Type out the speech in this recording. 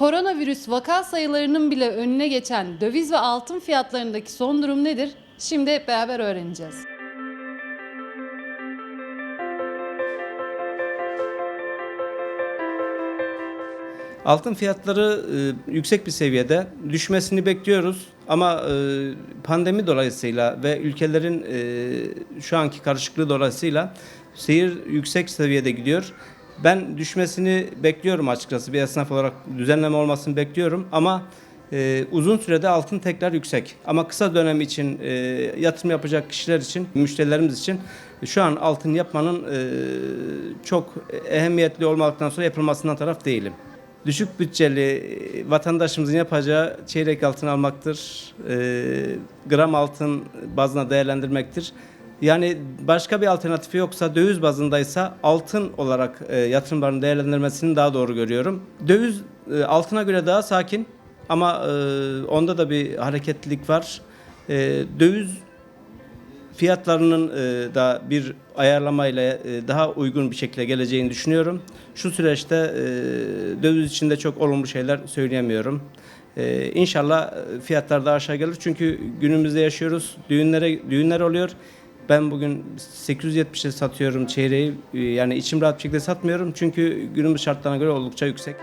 Koronavirüs vaka sayılarının bile önüne geçen döviz ve altın fiyatlarındaki son durum nedir? Şimdi hep beraber öğreneceğiz. Altın fiyatları e, yüksek bir seviyede. Düşmesini bekliyoruz ama e, pandemi dolayısıyla ve ülkelerin e, şu anki karışıklığı dolayısıyla seyir yüksek seviyede gidiyor. Ben düşmesini bekliyorum açıkçası. Bir esnaf olarak düzenleme olmasını bekliyorum ama e, uzun sürede altın tekrar yüksek. Ama kısa dönem için e, yatırım yapacak kişiler için, müşterilerimiz için şu an altın yapmanın e, çok ehemmiyetli olmaktan sonra yapılmasından taraf değilim. Düşük bütçeli e, vatandaşımızın yapacağı çeyrek altın almaktır. E, gram altın bazına değerlendirmektir. Yani başka bir alternatifi yoksa döviz bazındaysa altın olarak e, yatırımlarını değerlendirmesini daha doğru görüyorum. Döviz e, altına göre daha sakin ama e, onda da bir hareketlilik var. E, döviz fiyatlarının e, da bir ayarlamayla e, daha uygun bir şekilde geleceğini düşünüyorum. Şu süreçte e, döviz içinde çok olumlu şeyler söyleyemiyorum. E, inşallah e, fiyatlar daha aşağı gelir çünkü günümüzde yaşıyoruz. Düğünlere düğünler oluyor. Ben bugün 870'e satıyorum çeyreği. E, Yani içim rahat bir şekilde satmıyorum çünkü günümüz şartlarına göre oldukça yüksek.